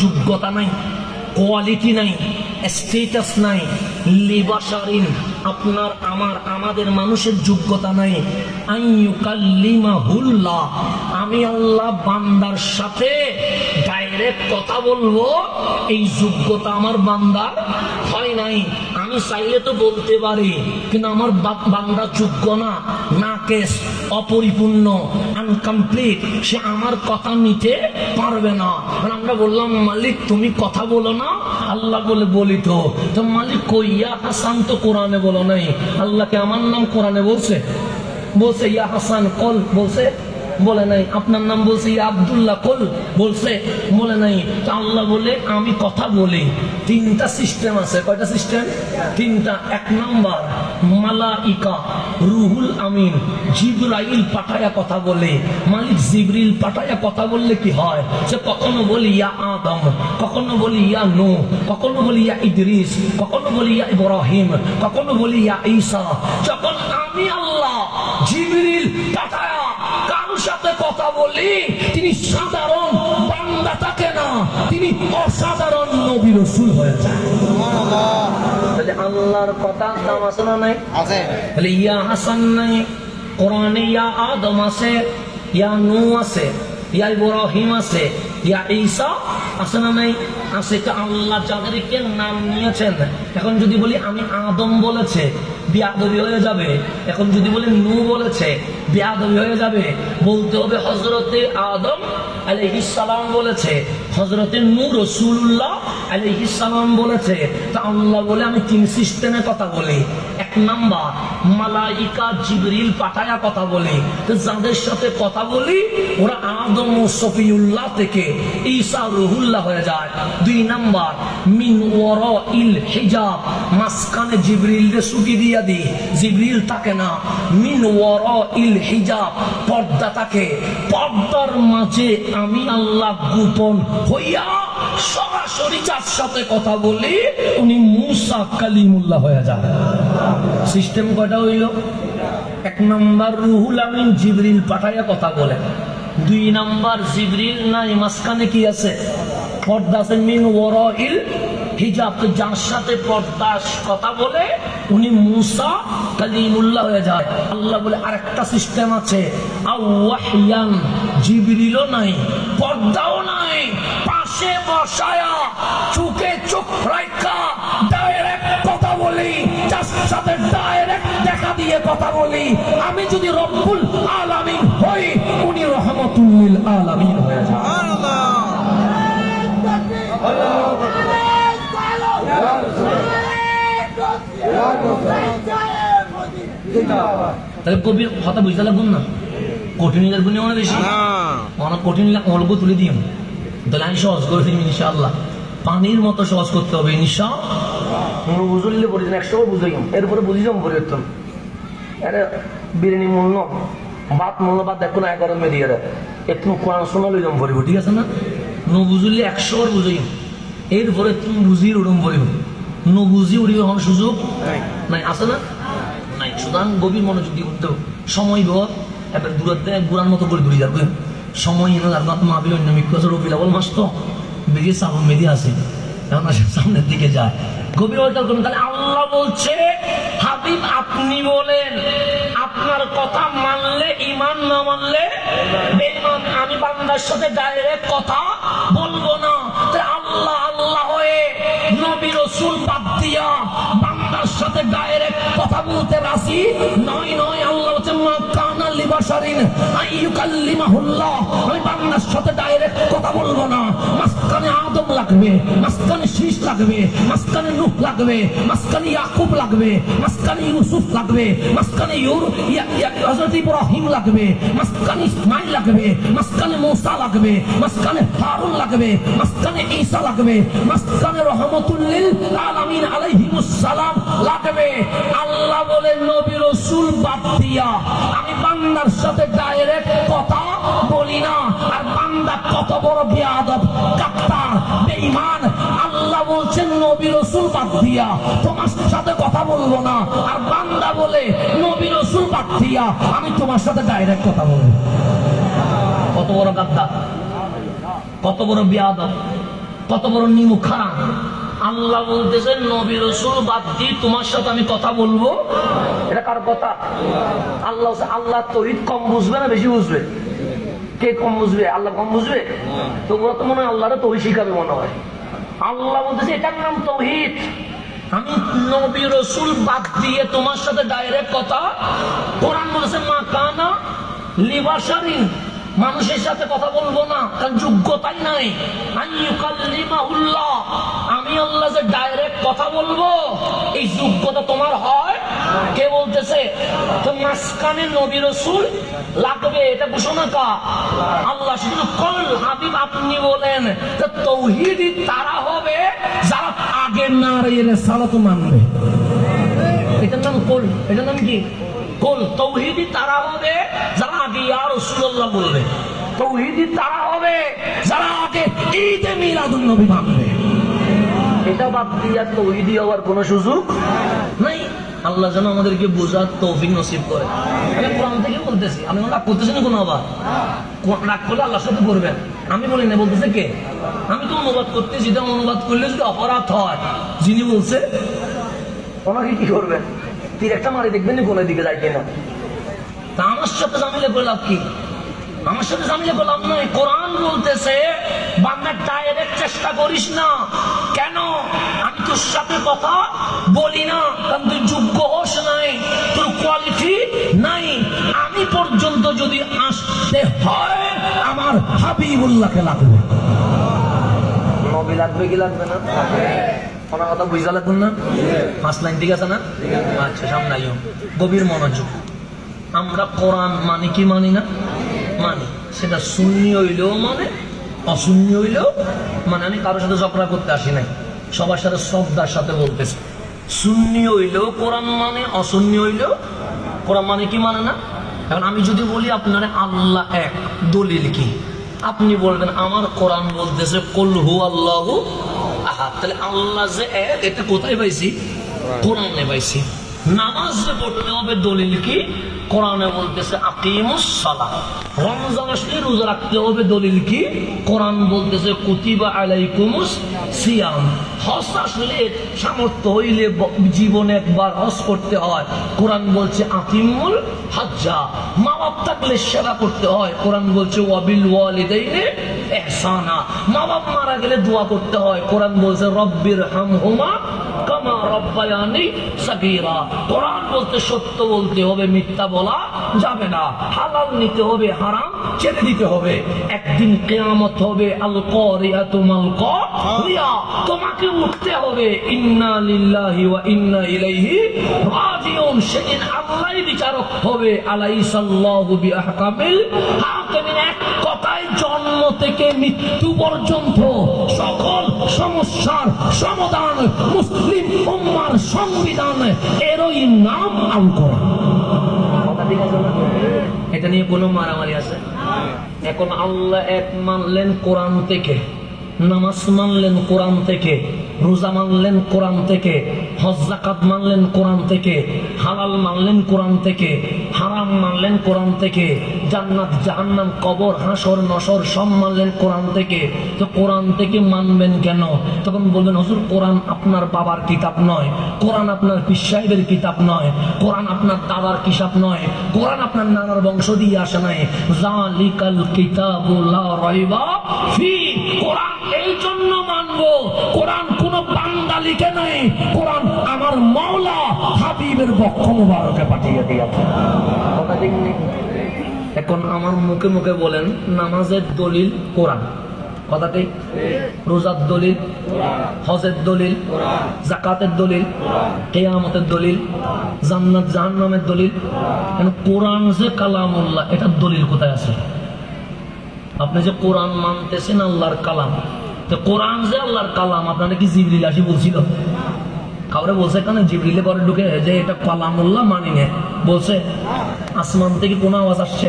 যোগ্যতা নাই কোয়ালিটি নাই স্টেটাস নাই লিবাসারিন আপনার, আমার, আমাদের মানুষের যোগ্যতা নাই। আমি আল্লাহ বান্দার সাথে ডাইরেক্ট কথা বলব, এই যোগ্যতা আমার বান্দার হয় নাই। আমি চাইলে তো বলতে পারি, কিন্তু আমার বান্দা যোগ্য না না কেস, অপরিপূর্ণ আনকমপ্লিট সে আমার কথা নিতে পারবে না। মানে আমরা বললাম, মালিক, তুমি কথা বলো না, আল্লাহ বলে বলি তো। তো মালিক কইয়া হাসান তো কোরআনে বলো নাই। আল্লাহকে আমার নাম কোরআনে বলছে? বলছে, ইয়া হাসান, কল, বলছে বলে নাই, আপনার নাম বলছে আব্দুল্লাহ, কল, বলছে, বলে নাই আল্লাহ বলে, আমি কথা বলি। তিনটা সিস্টেম আছে, কয়টা সিস্টেম তিনটা, এক নাম্বার, মালাইকা, রুহুল আমিন, জিব্রাইল পাঠায়া কথা বলে। মালিক জিবরিল পাঠায়া কথা বললে কি হয়? সে কখনো বলি ইয়া আদম, কখনো বলি ইয়া নূহ, কখনো বলি ইয়া ইদ্রিস, কখনো বলি ইয়া ইব্রাহিম, কখনো বলি ইয়া ঈসা। যখন আমি আল্লাহ জিবরিল বলি তিনি সাধারণ বান্দা থাকে না তিনি অসাধারণ নবী রসুল হয়ে যায়। তাহলে আল্লাহর কথা দাম আছে না নাই? আছে। তাহলে ইয়া হাসান নাই কোরআনে ইয়া আদম আছে ইয়া নু আছে ইয়া ইব্রাহিম আছে ইয়া ঈসা আছে না নাই? আছে তো আল্লাহ যাদেরকে নাম নিয়েছেন। এখন যদি বলি আমি আদম বলেছে বিয়াদবি হয়ে যাবে। এখন যদি বলি নু বলেছে বিয়াদবি হয়ে যাবে। বলতে হবে হজরতে আদম আলাইহিস সালাম বলেছে। হজরতে রসুল্লাহ আলাইহিস সালাম বলেছে। তা আল্লাহ বলে, আমি তিন সিস্টেমে কথা বলি। এক নাম্বার, মালাইকা জিবরিল পাঠায়া কথা বলি। তো যাদের সাথে কথা বলি, ওরা আদম ও সফিউল্লাহ থেকে ঈসা রুহুল্লাহ হয়ে যায়। দুই নাম্বার, মিন ওর ইল হিজাব, মাঝখানে জিবরিল রে ছুটি দিয়া দি জিবরিল থাকে না, মিন ওর ইল হিজাব, পর্দা থাকে পর্দার মাঝে আমি আল্লাহ গোপন হইয়া সরাসরি যার সাথে কথা বলি, উনি মুসা কালিমুল্লাহ হয়ে যায় সিস্টেম কয়টা হইল? এক নম্বর রুহুল আমিন জিবরিল পাঠাইয়া কথা বলে। দুই নাম্বার জিবরিল নাই, মাঝখানে কি আছে? পর্দা আছে মিন ওয়ারাইল হিজাব যার সাথে পর্দা কথা বলে উনি মুসা কালিমুল্লাহ হয়ে যায়। আল্লাহ বলে আরেকটা সিস্টেম আছে। আওয়াহিয়ান জিবরিলও নাই পর্দাও নাই পাশে বসায়া চোখে চোখ রাখা ডাইরেক্ট কথা বলি যার সাথে ডাইরেক্ট দেখা দিয়ে কথা বলি। আমি যদি রব্বুল আলামিন হই উনি রহমতুল্লিল আলামিন হয়ে যান তাহলে কবির কথা বুঝতে লাগুন না? কঠিন লাগবে না বেশি? অনেক কঠিন অল্প তুলে দিও তাহলে আমি সহজ করে দিই ইনশাআল্লাহ। পানির মতো সহজ করতে হবে ইনশা। বুঝলে পড়েছেন একশো বুঝাই এরপরে বুঝি যাম পরিবর্তন আরে বিরিয়ানি মূল্য ভাত মূল্য ভাত দেখো না এগারো মেরিয়ে একটু কোরআন শোনা লই যাম পড়িব ঠিক আছে না? ন বুঝলে একশো বার বুঝাই এরপরে তুমি বুঝি উড়ম পড়িব ন বুঝি উড়িব এখন সুযোগ নাই। আছে না? নাই সুতরাং গভীর মনোযোগ দিয়ে করতে সময় বহ একটা দূরত্বে গুড়ার মতো করে দূরে যাবে সময় এনে যার মা বিল অন্য মিক্স রবি লাবল মাস তো। বেরিয়ে সাবন মেদি আছে। এখন আসে সামনের দিকে যায়। গভীর অর্থাৎ করুন তাহলে আল্লাহ বলছে হাবিব আপনি বলেন আপনার কথা মানলে ইমান না মানলে বেঈমান আমি বান্দার সাথে ডাইরেক্ট কথা বলব না। আল্লাহ আল্লাহ হয়ে নবী রসুল বাদ দিয়া বান্দার সাথে ডাইরেক্ট কথা বলতে রাজি। নয় নয়, আল্লাহ হচ্ছে মা কানা লিবাসারিন আইয়ুকাল্লিমাহুল্লাহ। আমি বান্দার সাথে ডাইরেক্ট কথা বলব না। লাগবে মাঝখানে শীষ লাগবে মাঝখানে নুহ লাগবে মাঝখানে ইয়াকুব লাগবে মাঝখানে ইউসুফ লাগবে মাঝখানে ইউর ইয়া- ইয়া- হযরত ইব্রাহিম লাগবে মাঝখানে ইসমাইল লাগবে মাঝখানে মূসা লাগবে মাঝখানে হারুন লাগবে মাঝখানে ঈসা লাগবে মাঝখানে রহমতুল্লিল আলামিন আলাইহিমুস সালাম লাগবে আল্লাহ বলে নবী রাসূল বাদ দিয়া আমি বান্দার সাথে ডাইরেক্ট কথা বলি না আর বান্দা কত বড় বেয়াদব কাপ্তার বেঈমান আল্লাহ বলছেন, নবী রসুল বাদ দিয়া। তোমার সাথে কথা বলব না। আর বান্দা বলে, নবী রসুল বাদ দিয়া, আমি তোমার সাথে ডাইরেক্ট কথা বলব। কত বড় গাদ্দার, কত বড় বিয়াদব, কত বড় খারাপ আল্লাহ বলতেছে, নবী রসুল বাদ দিয়ে তোমার সাথে আমি কথা বলব। এটা কার কথা? আল্লাহ আল্লাহ তহিদ কম বুঝবে না, বেশি বুঝবে। কে কম বুঝবে? আল্লাহ কম বুঝবে? তোমরা তো মনে হয় আল্লাহরা তহিদ শিখাবে মনে হয়। আল্লাহ বলতেছে এটার নাম তহিদ। আমি নবী রসুল বাদ দিয়ে তোমার সাথে ডাইরেক্ট কথা কোরআন বলেছে মা কানা লিবাসারিন মানুষের সাথে কথা বলব না কারণ যোগ্যতাই নাই। আমি আল্লাহ যে ডাইরেক্ট কথা বলব এই যোগ্যতা তোমার হয়। কে বলতেছে তো মাঝখানে নবী রসুল লাগবে এটা ঘোষণা কা আল্লাহ শুধু কল হাবিব আপনি বলেন তো তৌহিদি তারা হবে যারা আগে না রে সালাত মানবে। এটার নাম কোল এটার নাম কি? কোল তৌহিদি তারা হবে যারা আগে ইয়া রাসূলুল্লাহ বলবে। তৌহিদি তারা হবে যারা আগে ঈদে নবী মানবে। এটা বাদ দিয়ে তৌহিদি হওয়ার কোনো সুযোগ নাই। আল্লাহ যেন আমাদেরকে বোঝার তৌফিক নসিব করে। আমি কোরআন থেকে বলতেছি, আমি রাগ করতেছি না কোনো আবার? কোন- রাগ করলে আল্লাহর সাথে করবেন। আমি বলি না বলতেছে কে? আমি তো অনুবাদ করতেছি, এটা অনুবাদ করলে যদি অপরাধ হয়, যিনি বলছে, ওনাকে কি করবেন? তীর একটা মারি দেখবেন নি কোনের দিকে যায় কিনা। তা আমার সাথে জামিলে করে লাভ কি? আমার সাথে জামিলে করে লাভ নয় কোরআন বলতেছে বাংলা ডাইরেক্ট চেষ্টা করিস না। কেন? সাথে কথা বলি না। কারণ তুই যোগ্য হোস নাই, তোর কোয়ালিটি নাই। আমি পর্যন্ত যদি আসতে হয়, আমার হাবিবুল্লাহকে লাগবে। লাগবে কি লাগবে না? কথা না? লাইন ঠিক আছে না? আচ্ছা গভীর মনোযোগ। আমরা মানি কি মানি না? মানি। সেটা শূন্য হইলেও মানে অশূন্য হইলেও মানে আমি কারোর সাথে ঝগড়া করতে আসি নাই। সবার সাথে শ্রদ্ধার সাথে বলতেছে। সুন্নি হইলেও কোরআন মানে অসন্নি হইলেও কোরআন মানে কি মানে না? এখন আমি যদি বলি আপনার আল্লাহ এক দলিল কি? আপনি বলবেন আমার কোরআন বলতেছে কল্হু আল্লাহ আহা তাহলে আল্লাহ যে এক এটা কোথায় পাইছি? কোরআনে পাইছি। নামাজ পড়তে হবে দলিল কি? কোরআনে বলতেছে রোজা রাখতে হবে দলিল কি? কোরআন বলতেছে সামর্থ্য হইলে জীবনে একবার হজ করতে হয়। কোরআন বলছে আকিমুল হাজ্জা। মা বাপ থাকলে সেবা করতে হয়। কোরআন বলছে ওয়াবিল ওয়ালিদাইনে ইহসানা মা বাপ মারা গেলে দোয়া করতে হয়। কোরআন বলছে রব্বির হামহুমা কামা রব্বায়ানি সাগীরা। কোরআন বলতে সত্য বলতে হবে, মিথ্যা বলা যাবে না। হালাল নিতে হবে, হারাম ছেড়ে দিতে হবে। একদিন কিয়ামত হবে আল কারিয়াতু মাল কারিয়া তোমাকে উঠতে হবে, ইন্না লিল্লাহি ওয়া ইন্না ইলাইহি রাজিউন। সেদিন আল্লাহই বিচারক হবে, আলাইসাল্লাহু বিআহকামিল এক কথায় থেকে মৃত্যু পর্যন্ত সকল সমস্যার সমাধান মুসলিম উম্মার সংবিধান এরই নাম আল কোরআন? এটা নিয়ে কোনো মারামারি আছে এখন আল্লাহ এক মানলেন কোরআন থেকে, নামাজ মানলেন কোরআন থেকে, রোজা মানলেন কোরআন থেকে হজ জাকাত মানলেন কোরআন থেকে, হালাল মানলেন কোরআন থেকে, হারাম মানলেন কোরআন থেকে, জান্নাত, জাহান্নাম, কবর, হাসর, নসর সব মানলেন কোরআন থেকে। তো কোরআন থেকে মানবেন কেন? তখন বলবেন, হজুর, কোরআন আপনার বাবার কিতাব নয়, কোরআন আপনার পীর সাহেবের কিতাব নয়, কোরআন আপনার দাদার কিতাব নয়, কোরআন আপনার নানার বংশ দিয়ে আসে নাই। জালিকাল কিতাবুল্লাহ রাইবা ফি, কোরআন এই জন্য মানবো, কোরআন কোন বান্দা লিখে নাই, কোরআন হাবিবের বক্ষ মুবারকে পাঠিয়ে দিয়েছে? এখন আমার মুখে মুখে বলেন, নামাজের দলিল কোরআন। কথা ঠিক রোজার দলিল, হজের দলিল জাকাতের দলিল, কেয়ামতের দলিল, জান্নাত, জাহান্নামের দলিল। কোরআন যে কালামুল্লাহ, এটার দলিল কোথায় আছে? আপনি যে কোরআন মানতেছেন আল্লাহর কালাম, তো কোরআন যে আল্লাহর কালাম, আপনারা কি জিবরিল আসি বলছিল? কাউরে বলছে কেন জিবরিলে পরে ঢুকে যে এটা কালামুল্লাহ মানি নে বলছে, আসমান থেকে কোন আওয়াজ আসছে?